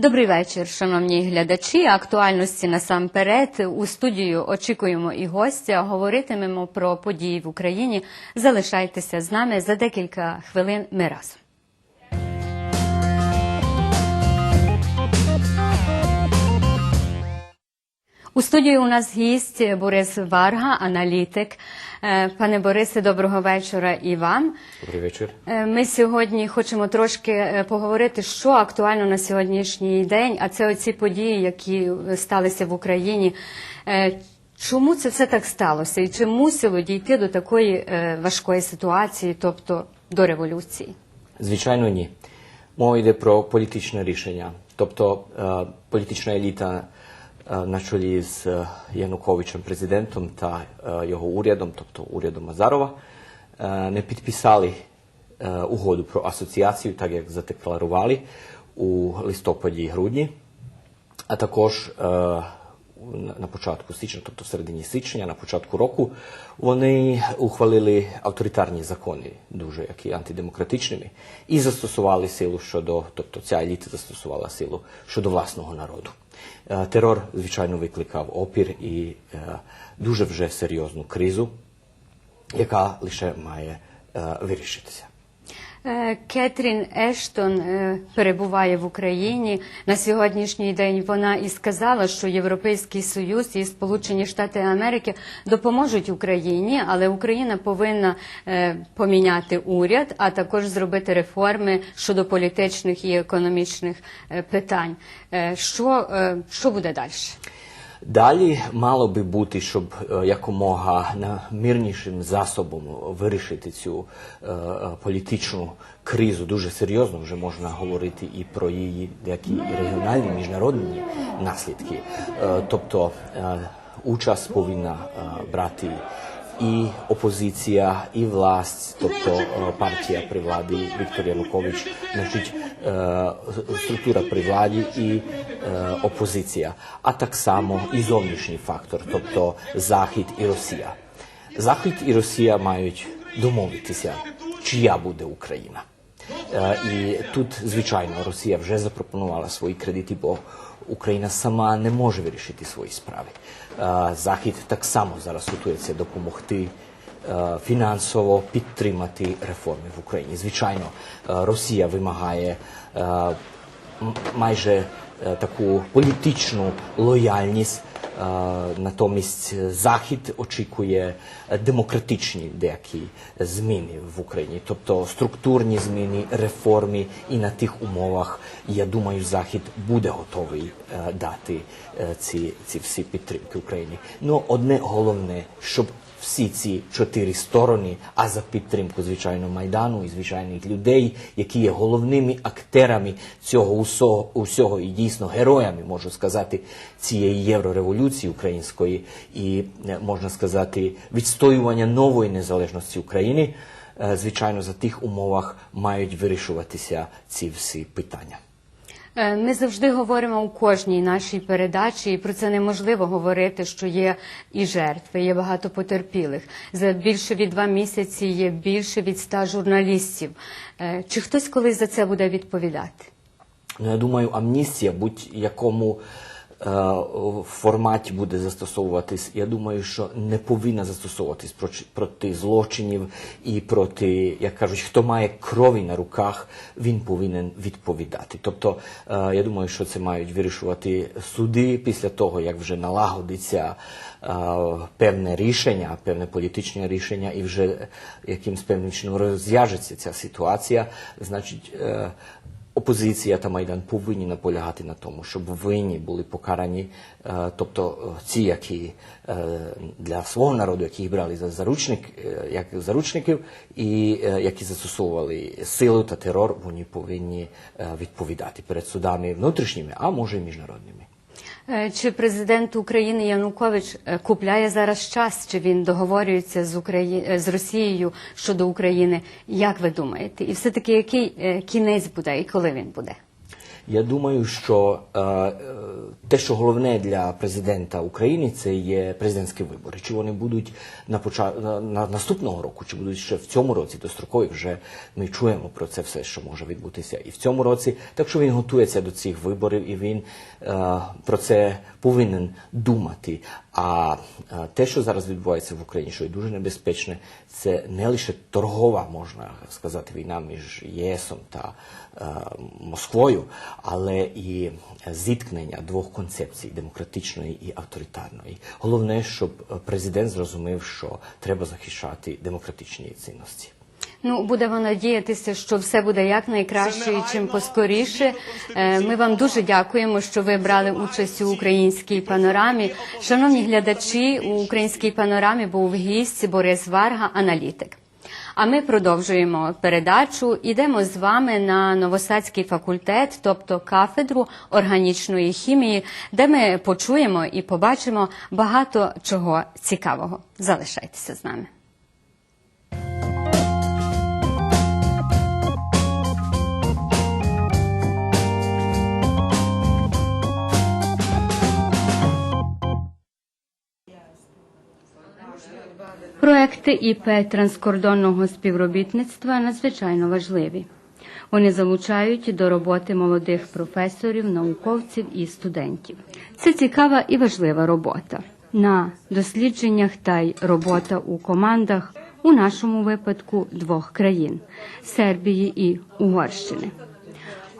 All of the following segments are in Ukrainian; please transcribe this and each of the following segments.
Добрий вечір, шановні глядачі. Актуальності насамперед у студію очікуємо і гостя. Говоритимемо про події в Україні. Залишайтеся з нами за декілька хвилин. Ми разом. У студії у нас гість Борис Варга, аналітик. Е, Пане Борисе, доброго вечора і вам. Добрий вечір. Е, Ми сьогодні хочемо трошки е, поговорити, що актуально на сьогоднішній день, а це оці події, які сталися в Україні. Чому це все так сталося? І чи мусило дійти до такої важкої ситуації, тобто до революції? Звичайно, ні. Мова йде про політичне рішення. Тобто політична еліта на чолі з е, Януковичем президентом та е, його урядом, тобто урядом Азарова, е, не підписали е, угоду про асоціацію, так як задекларували у листопаді і грудні, а також е, на- початку січня, тобто в середині січня, на початку року, вони ухвалили авторитарні закони, дуже які антидемократичними, і застосували силу щодо, тобто ця еліта застосувала силу щодо власного народу. Терор, звичайно, викликав опір і дуже вже серйозну кризу, яка лише має вирішитися. Е, Кетрін Ештон е, перебуває в Україні на сьогоднішній день. Вона і сказала, що Європейський Союз і Сполучені Штати Америки допоможуть Україні, але Україна повинна е, поміняти уряд, а також зробити реформи щодо політичних і економічних питань. Що, що буде далі? Далі мало би бути, щоб е, якомога мирнішим засобом вирішити цю е, е, політичну кризу. Дуже серйозно вже можна говорити і про її деякі регіональні міжнародні наслідки. Тобто участь повинна брати і опозиція, і власть, тобто е, партія при владі Віктор Янукович, значить е, структура при владі і е, опозиція, а так само і зовнішній фактор, тобто Захід і Росія. Захід і Росія мають домовитися, чия буде Україна. І тут, звичайно, Росія вже запропонувала свої кредити, бо Україна сама не може вирішити свої справи. Захід так само зараз готується допомогти фінансово підтримати реформи в Україні. Звичайно, Росія вимагає майже таку політичну лояльність. Е, Натомість е, Захід очікує е, демократичні деякі зміни в Україні, тобто структурні зміни, реформи, і на тих умовах, я думаю, Захід буде готовий е, дати е, ці, ці всі підтримки Україні. Ну одне головне, щоб всі ці чотири сторони, а за підтримку, звичайно, майдану і звичайних людей, які є головними актерами цього усього, усього і дійсно героями, можу сказати, цієї єврореволюції української, і е, можна сказати, відстоювання нової незалежності України. е, Звичайно, за тих умовах мають вирішуватися ці всі питання. Е, Ми завжди говоримо у кожній нашій передачі, і про це неможливо говорити, що є і жертви, є багато потерпілих. За більше від два місяці є більше від ста журналістів. Е, Чи хтось колись за це буде відповідати? Ну, я думаю, амністія будь-якому е, форматі буде застосовуватись. Я думаю, що не повинна застосовуватись проти злочинів і проти, як кажуть, хто має крові на руках, він повинен відповідати. Тобто, е, я думаю, що це мають вирішувати суди після того, як вже налагодиться е, певне рішення, певне політичне рішення, і вже якимсь певним чином розв'яжеться ця ситуація. Значить, е, Опозиція та Майдан повинні наполягати на тому, щоб винні були покарані, е, тобто е, ці, які е, для свого народу, які їх брали за заручник, як заручників, і які застосовували силу та терор, вони повинні відповідати перед судами внутрішніми, а може і міжнародними. Е, Чи президент України Янукович е, купляє зараз час? Чи він договорюється з Украї... е, з Росією щодо України? Як ви думаєте? І все таки який кінець буде і коли він буде? Я думаю, що е, е, те, що головне для президента України, це є президентські вибори. Чи вони будуть на поча... на, на наступного року, чи будуть ще в цьому році дострокові, вже ми чуємо про це все, що може відбутися і в цьому році. Так що він готується до цих виборів і він е, про це повинен думати. А е, те, що зараз відбувається в Україні, що є дуже небезпечне, це не лише торгова, можна сказати, війна між ЄСом та е, Москвою, але і зіткнення двох концепцій демократичної і авторитарної. Головне, щоб президент зрозумів, що треба захищати демократичні цінності. Ну, будемо надіятися, що все буде якнайкраще і чим поскоріше. Е, Ми вам дуже дякуємо, що ви брали участь у українській панорамі. Шановні глядачі, у українській панорамі був гість Борис Варга, аналітик. А ми продовжуємо передачу. Ідемо з вами на Новосадський факультет, тобто кафедру органічної хімії, де ми почуємо і побачимо багато чого цікавого. Залишайтеся з нами. Проекти ІП транскордонного співробітництва надзвичайно важливі. Вони залучають до роботи молодих професорів, науковців і студентів. Це цікава і важлива робота на дослідженнях та й робота у командах у нашому випадку двох країн Сербії і Угорщини.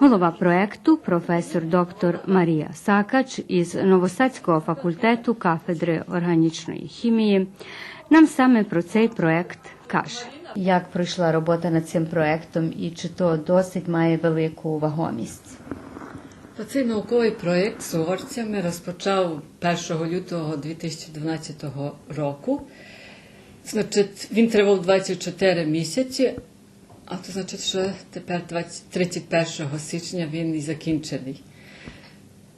Голова проекту, професор доктор Марія Сакач із Новосадського факультету кафедри органічної хімії, нам саме про цей проект каже. Як пройшла робота над цим проектом і чи то досить має велику вагомість? Цей науковий проєкт з угорцями розпочав 1 лютого 2012 року. Значить, він тривав 24 місяці, а то значить, що тепер 20, 31 січня він і закінчений.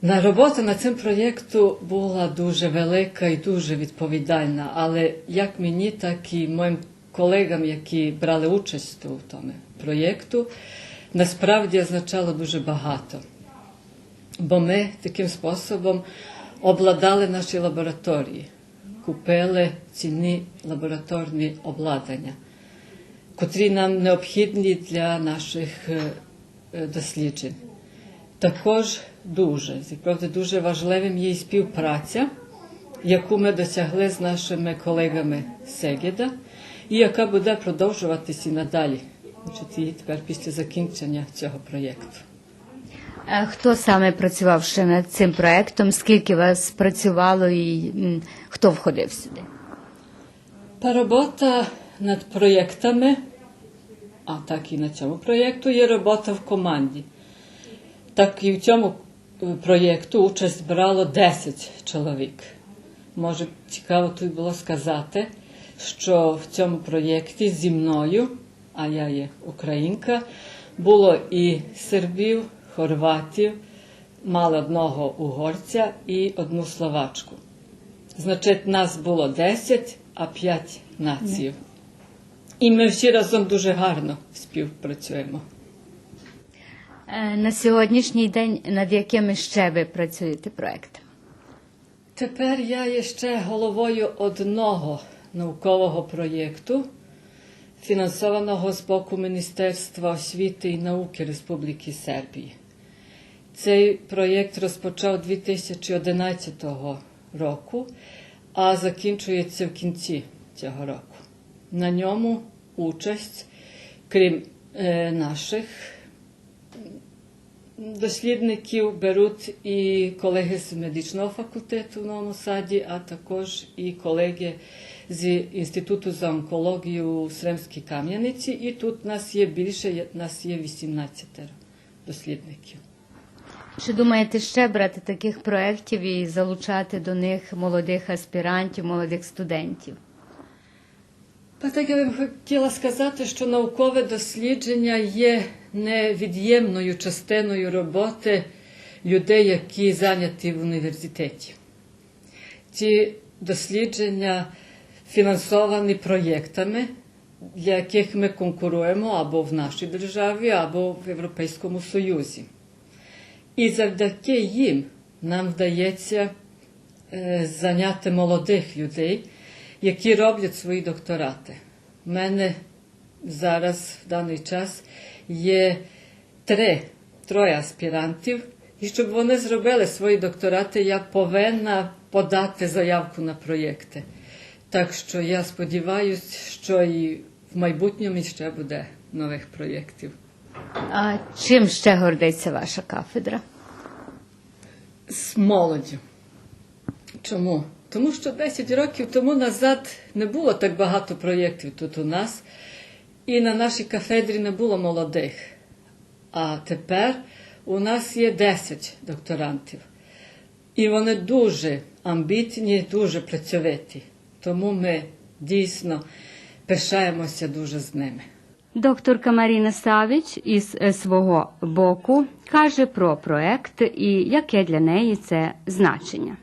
На робота над цим проєктом була дуже велика і дуже відповідальна, але як мені, так і моїм колегам, які брали участь у тому проєкту, насправді означало дуже багато. Бо ми таким способом обладали наші лабораторії, купили цінні лабораторні обладнання, котрі нам необхідні для наших е, е, досліджень. Також дуже, правда, дуже важливим є і співпраця, яку ми досягли з нашими колегами з Сегеда, і яка буде продовжуватися і надалі, і тепер після закінчення цього проєкту. А Хто саме працював ще над цим проектом? Скільки вас працювало і хто входив сюди? Та робота над проєктами, а так і на цьому проєкту, є робота в команді. Так і в цьому е, проєкту участь брало 10 чоловік. Може, цікаво тут було сказати, що в цьому проєкті зі мною, а я є українка, було і сербів, хорватів, мали одного угорця і одну словачку. Значить, нас було 10, а 5 націй. І ми всі разом дуже гарно співпрацюємо. Е, На сьогоднішній день над якими ще ви працюєте проектами? Тепер я є ще головою одного наукового проєкту, фінансованого з боку Міністерства освіти і науки Республіки Сербії. Цей проєкт розпочав 2011 року, а закінчується в кінці цього року. На ньому участь, крім е, наших дослідників, беруть і колеги з медичного факультету в Новому Саді, а також і колеги з Інституту за онкологію у Сремській Кам'яниці. І тут нас є більше, нас є 18 дослідників. Чи думаєте ще брати таких проєктів і залучати до них молодих аспірантів, молодих студентів? Та так я б хотіла сказати, що наукове дослідження є невід'ємною частиною роботи людей, які зайняті в університеті. Ці дослідження фінансовані проєктами, для яких ми конкуруємо або в нашій державі, або в Європейському Союзі. І завдяки їм нам вдається е, зайняти молодих людей, які роблять свої докторати. У мене зараз в даний час є три, троє аспірантів, і щоб вони зробили свої докторати, я повинна подати заявку на проєкти. Так що я сподіваюся, що і в майбутньому ще буде нових проєктів. А чим ще гордиться ваша кафедра? з молоддю. Чому? Тому що 10 років тому назад не було так багато проєктів тут у нас, і на нашій кафедрі не було молодих. А тепер у нас є 10 докторантів. І вони дуже амбітні, дуже працьовиті. Тому ми дійсно пишаємося дуже з ними. Докторка Маріна Савіч із е, свого боку каже про проект і яке для неї це значення.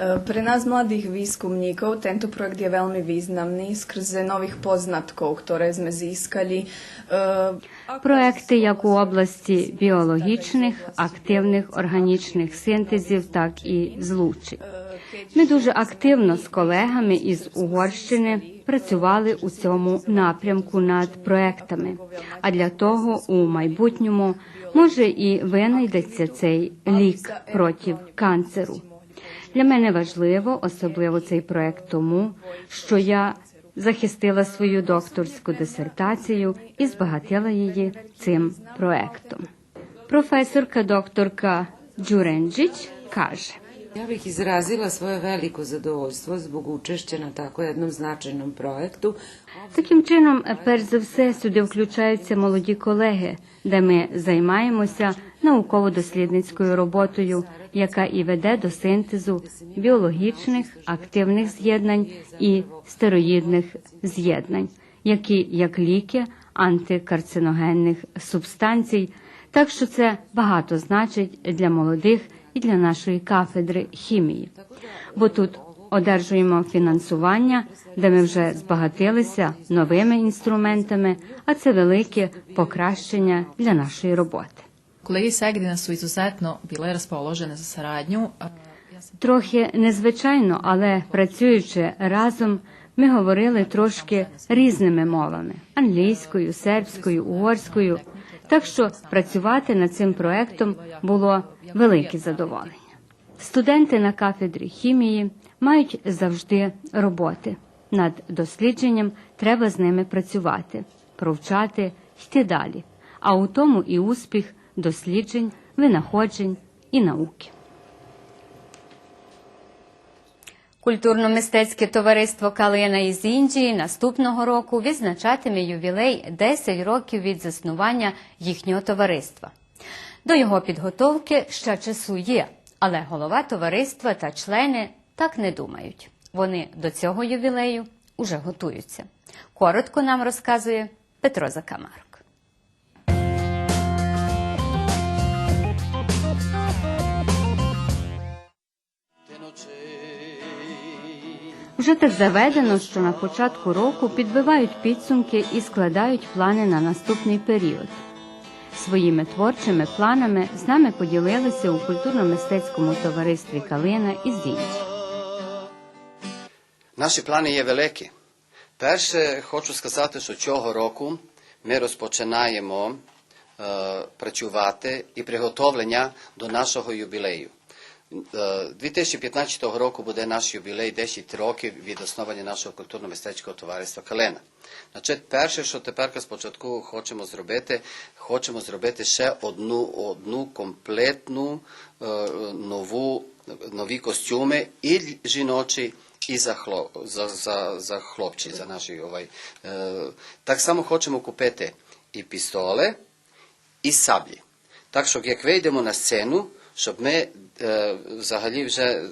Pre nás mladých výskumníkov tento projekt je veľmi významný skrze nových poznatkov, ktoré sme získali. E, Проекти як у області біологічних, активних органічних синтезів, так і злучень. Ми дуже активно з колегами із Угорщини працювали у цьому напрямку над проектами. А для того у майбутньому може і винайдеться цей лік проти канцеру. Для мене важливо, особливо цей проект, тому що я захистила свою докторську дисертацію і збагатила її цим проектом. Професорка докторка Đurenđić каже. Ja bih izrazila svoje veliko zadovoljstvo zbog učešća na tako jednom značajnom projektu. Таким чином, перш за все, сюди включаються молоді колеги, де ми займаємося науково-дослідницькою роботою, яка і веде до синтезу біологічних активних з'єднань і стероїдних з'єднань, які як ліки антикарциногенних субстанцій. Так що це багато значить для молодих і для нашої кафедри хімії. Бо тут одержуємо фінансування, де ми вже збагатилися новими інструментами, а це велике покращення для нашої роботи. Kolege iz Segedina su izuzetno bile raspoložene za Трохи незвичайно, але працюючи разом, ми говорили трошки різними мовами англійською, сербською, угорською. Так що працювати над цим проектом було велике задоволення. Студенти на кафедрі хімії мають завжди роботи. Над дослідженням треба з ними працювати, провчати, йти далі. А у тому і успіх досліджень, винаходжень і науки. Культурно-мистецьке товариство Калина із Індії наступного року відзначатиме ювілей 10 років від заснування їхнього товариства. До його підготовки ще часу є, але голова товариства та члени так не думають. Вони до цього ювілею уже готуються. Коротко нам розказує Петро Закамарок. Вже так заведено, що на початку року підбивають підсумки і складають плани на наступний період. Своїми творчими планами з нами поділилися у культурно-мистецькому товаристві Калина і Зінч. Наші плани є великі. Перше, хочу сказати, що цього року ми розпочинаємо е, працювати і приготовлення до нашого юбілею. Е, 2015 року буде наш юбілей 10 років від основання нашого культурно-мистецького товариства Калена. Значить, перше, що тепер спочатку хочемо зробити, хочемо зробити ще одну, одну комплетну е, нову, нові костюми і жіночі, і за, хлоп, за, за, за хлопці, за наші. Е, так само хочемо купити і пістоле, і саблі. Так що, як вийдемо на сцену, щоб ми е, взагалі вже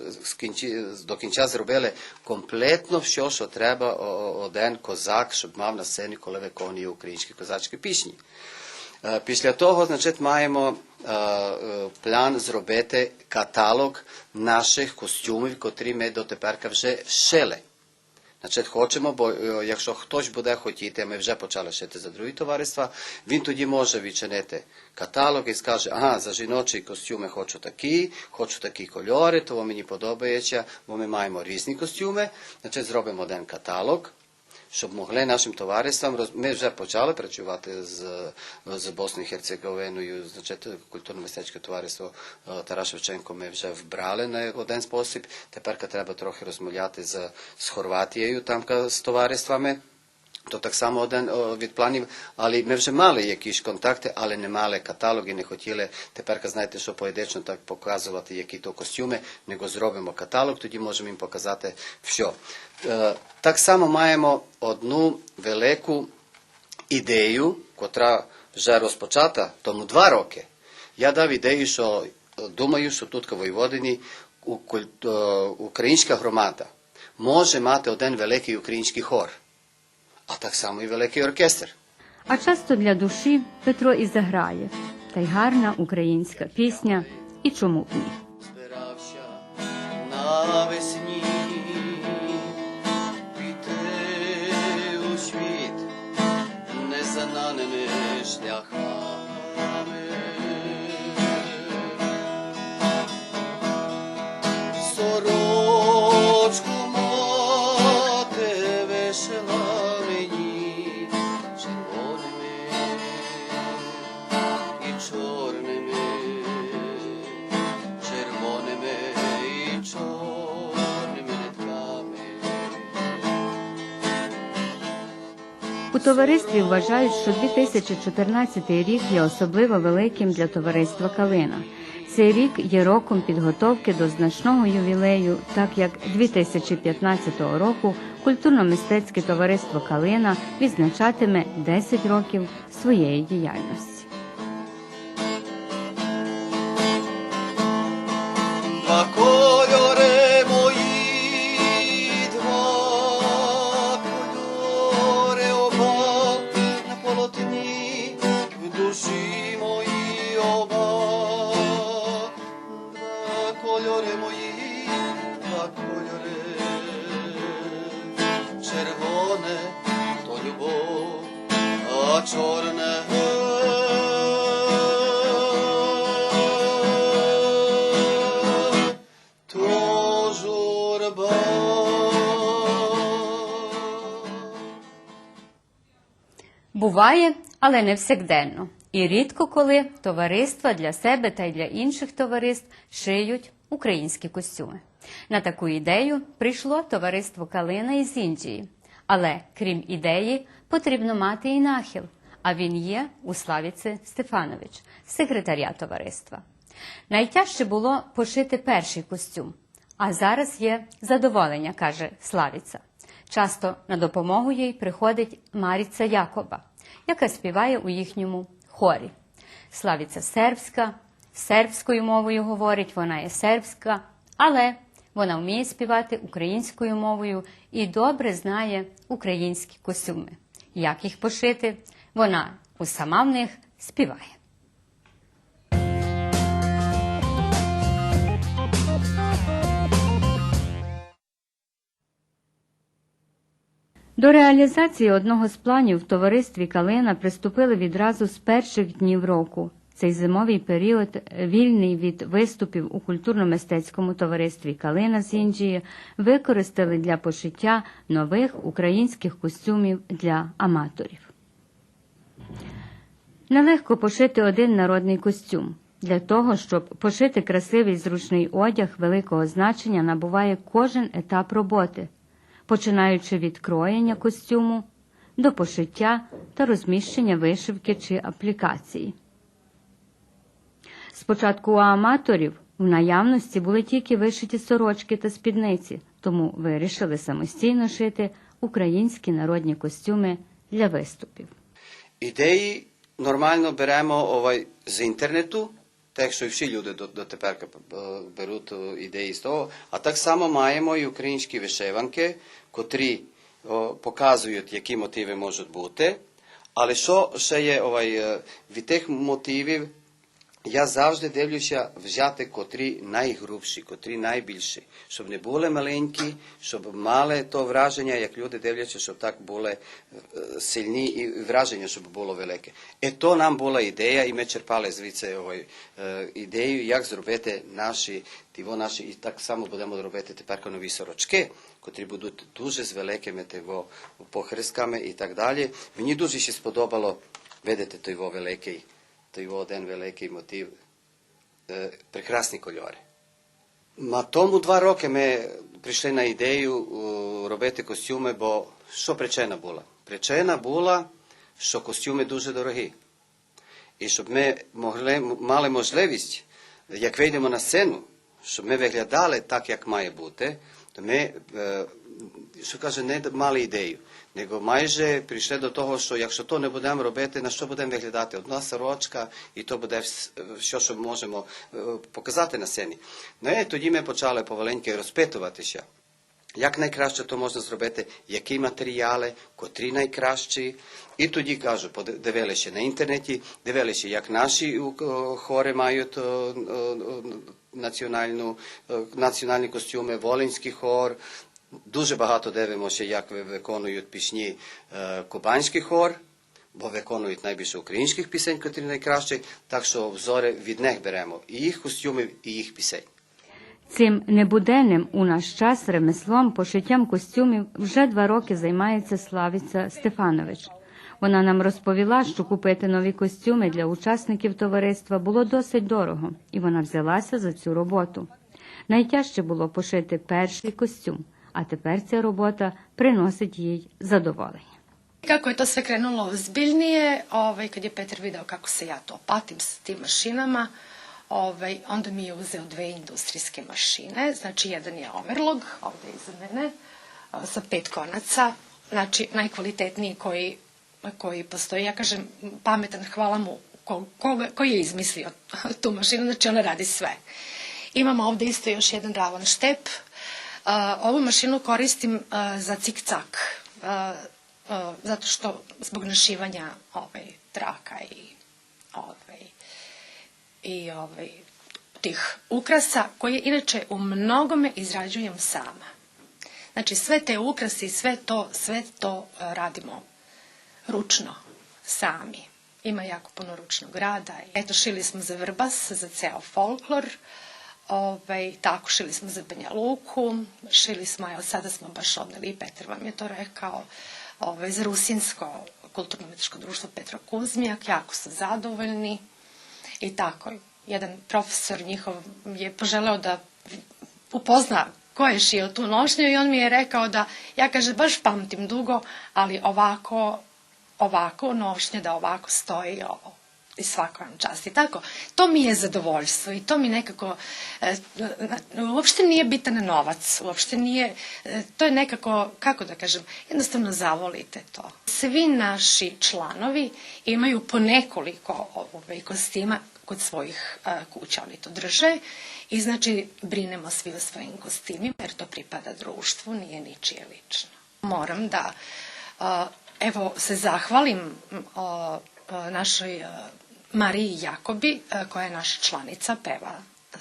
до кінця зробили комплетно все, що треба один козак, щоб мав на сцені, коли виконує українські козацькі пісні. Е, Після того, значить, маємо е, план зробити каталог наших костюмів, котрі ми дотепер вже шили. Значить, хочемо, бо е, якщо хтось буде хотіти, ми вже почали шити за другі товариства, він тоді може відчинити каталог і скаже, ага, за жіночі костюми хочу такі, хочу такі кольори, того мені подобається, бо ми маємо різні костюми. Значить, зробимо один каталог, щоб могли нашим товариствам роз... Ми вже почали працювати з, з Босною і Херцеговиною, значить, культурно-мистецьке товариство е, Тарас Шевченко ми вже вбрали на один спосіб. Тепер треба трохи розмовляти з, з Хорватією там з товариствами. То так само один від планів, але ми вже мали якісь контакти, але не мали каталоги, не хотіли тепер, знаєте, що поєдично так показувати, які то костюми, него зробимо каталог, тоді можемо їм показати все. Так само маємо одну велику ідею, котра вже розпочата тому два роки. Я дав ідею, що думаю, що тут в Воєводині українська громада може мати один великий український хор а так само і великий оркестр. А часто для душі Петро і заграє. Та й гарна українська пісня, і чому б ні. Збирався навесні піти у світ незананими шляхами. Товаристві вважають, що 2014 рік є особливо великим для товариства Калина. Цей рік є роком підготовки до значного ювілею, так як 2015 року культурно-мистецьке товариство Калина відзначатиме 10 років своєї діяльності. Але не всекденно. І рідко коли товариства для себе та й для інших товариств шиють українські костюми. На таку ідею прийшло товариство Калина із Індії. Але крім ідеї, потрібно мати і нахил. А він є у Славіці Стефанович, секретаря товариства. Найтяжче було пошити перший костюм, а зараз є задоволення, каже Славіця. Часто на допомогу їй приходить Маріця Якоба, яка співає у їхньому хорі. Славіця сербська, сербською мовою говорить, вона є сербська, але вона вміє співати українською мовою і добре знає українські костюми. Як їх пошити, вона сама в них співає. До реалізації одного з планів в товаристві Калина приступили відразу з перших днів року. Цей зимовий період, вільний від виступів у культурно-мистецькому товаристві Калина з Індії, використали для пошиття нових українських костюмів для аматорів. Нелегко пошити один народний костюм. Для того, щоб пошити красивий зручний одяг великого значення набуває кожен етап роботи, починаючи від кроєння костюму до пошиття та розміщення вишивки чи аплікації. Спочатку у аматорів в наявності були тільки вишиті сорочки та спідниці, тому вирішили самостійно шити українські народні костюми для виступів. Ідеї нормально беремо з інтернету, так що і всі люди дотепер е, беруть е, ідеї з того. А так само маємо і українські вишиванки, котрі показують, які мотиви можуть бути. Але що ще є е, від тих мотивів, я завжди дивлюся взяти котрі найгрубші, котрі найбільші, щоб не були маленькі, щоб мали то враження, як люди дивляться, щоб так були е, сильні і враження, щоб було велике. І то нам була ідея, і ми черпали звідси ой, е, ідею, як зробити наші, тіво наші, і так само будемо робити тепер нові сорочки, котрі будуть дуже з великими тіво похресками і так далі. Мені дуже ще сподобало видати той великий той один великий мотив, е, прекрасні кольори. На тому два роки ми прийшли на ідею робити костюми, бо що причина була? Причина була, що костюми дуже дорогі. І щоб ми могли, мали можливість, як вийдемо на сцену, щоб ми виглядали так, як має бути, то ми, що каже, не мали ідею. Nego майже прийшли до того, що якщо то не будемо робити, на що будемо виглядати? Одна сорочка, і то буде все, що можемо показати на сцені. Ну і тоді ми почали поваленьки розпитуватися. Як найкраще то можна зробити, які матеріали, котрі найкращі. І тоді кажу, дивилися на інтернеті, дивилися, як наші хори мають національну, національні костюми, Волинський хор. Дуже багато дивимося, як виконують пісні кубанський хор, бо виконують найбільше українських пісень, котрі найкращі, так що взори від них беремо і їх костюмів, і їх пісень. Цим небуденним у наш час ремеслом, пошиттям костюмів вже два роки займається Славиця Стефанович. Вона нам розповіла, що купити нові костюми для учасників товариства було досить дорого, і вона взялася за цю роботу. Найтяжче було пошити перший костюм, а tепер ця робота приносить їй задоволення. Kako je to sve krenulo ozbiljnije, ovaj, kad je Petar video kako se ja to patim s tim mašinama, ovaj, onda mi je uzeo dve industrijske mašine. Znači, jedan je Overlog, ovde iza mene, sa pet konaca, znači najkvalitetniji koji, koji postoji. Ja kažem, pametan, hvala mu ko, koga, koji je izmislio tu mašinu, znači ona radi sve. Imamo ovde isto još jedan ravan štep. A, ovu mašinu koristim a, za cik-cak. A, zato što zbog našivanja ovaj, traka i ovaj, i ovaj, tih ukrasa koje inače u mnogome izrađujem sama. Znači sve te ukrase i sve to, sve to radimo ručno, sami. Ima jako puno ručnog rada. Eto, šili smo za Vrbas, za ceo folklor, ovaj, tako šili smo za Banja Luku, šili smo, evo sada smo baš odneli, i Petar vam je to rekao, ovaj, za Rusinsko kulturno-umetničko društvo Petra Kuzmijak, jako su zadovoljni i tako. Jedan profesor njihov je poželeo da upozna ko je šio tu nošnju i on mi je rekao da, ja kaže, baš pamtim dugo, ali ovako, ovako nošnja, da ovako stoji ovo i svaka vam čast. I tako, to mi je zadovoljstvo i to mi nekako, e, uopšte nije bitan novac, uopšte nije, e, to je nekako, kako da kažem, jednostavno zavolite to. Svi naši članovi imaju po nekoliko ovaj, kostima kod svojih a, kuća, oni to drže i znači brinemo svi o svojim kostimima jer to pripada društvu, nije ničije lično. Moram da a, evo se zahvalim a, a, našoj a, Mariji Jakobi, a, koja je naša članica, peva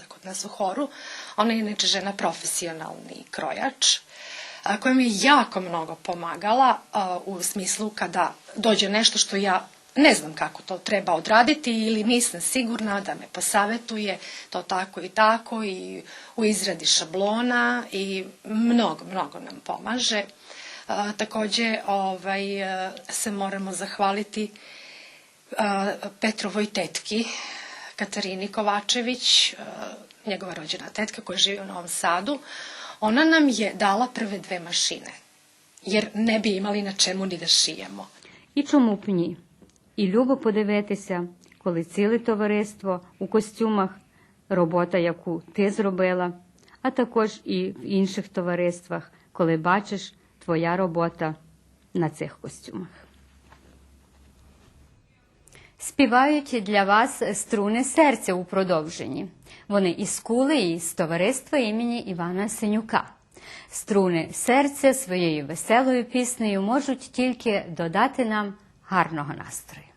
kod nas u horu. Ona je inače žena profesionalni krojač a, koja mi je jako mnogo pomagala u smislu kada dođe nešto što ja ne znam kako to treba odraditi ili nisam sigurna da me posavetuje to tako i tako i u izradi šablona i mnogo, mnogo nam pomaže. Takođe ovaj, a, se moramo zahvaliti a, Petrovoj tetki, Katarini Kovačević, a, njegova rođena tetka koja živi u Novom Sadu. Ona nam je dala prve dve mašine, jer ne bi imali na čemu ni da šijemo. І чому б ні? І любо подивитися, коли ціле товариство у костюмах, робота, яку ти зробила, а також і в інших товариствах, коли бачиш твоя робота на цих костюмах. Співають для вас струни серця у продовженні. Вони із кули і з товариства імені Івана Синюка. Струни серця своєю веселою піснею можуть тільки додати нам гарного настрою.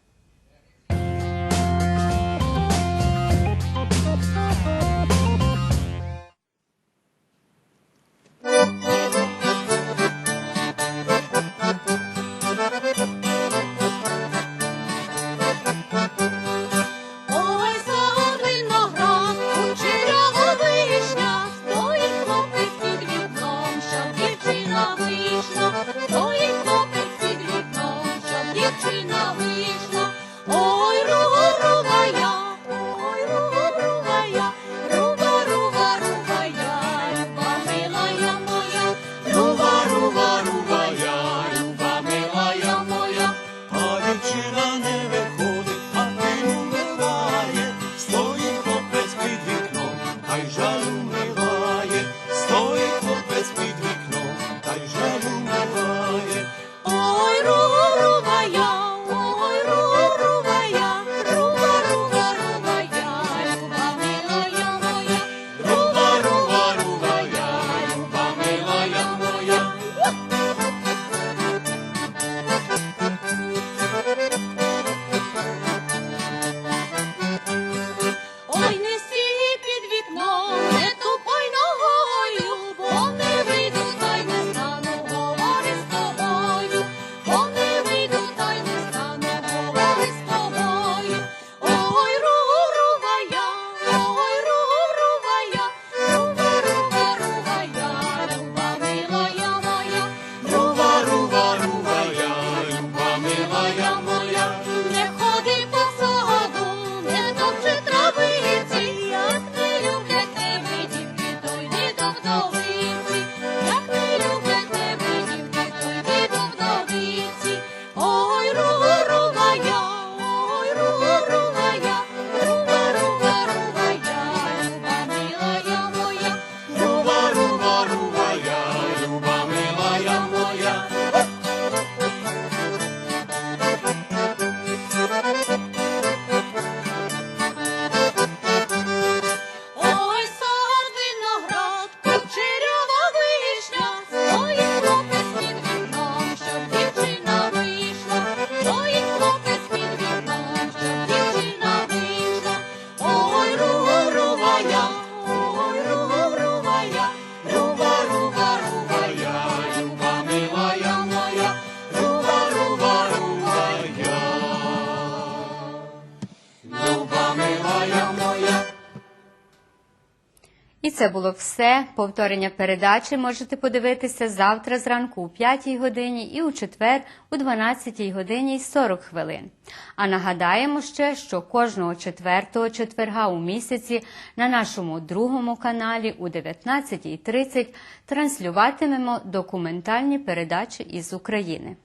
це було все. Повторення передачі можете подивитися завтра зранку у 5-й годині і у четвер у 12-й годині 40 хвилин. А нагадаємо ще, що кожного четвертого четверга у місяці на нашому другому каналі у 19.30 транслюватимемо документальні передачі із України.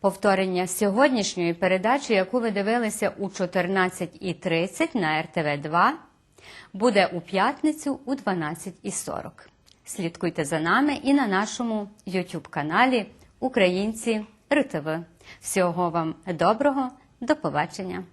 Повторення сьогоднішньої передачі, яку ви дивилися у 14.30 на РТВ 2 Буде у п'ятницю у 12.40. Слідкуйте за нами і на нашому YouTube каналі Українці РТВ. Всього вам доброго, до побачення!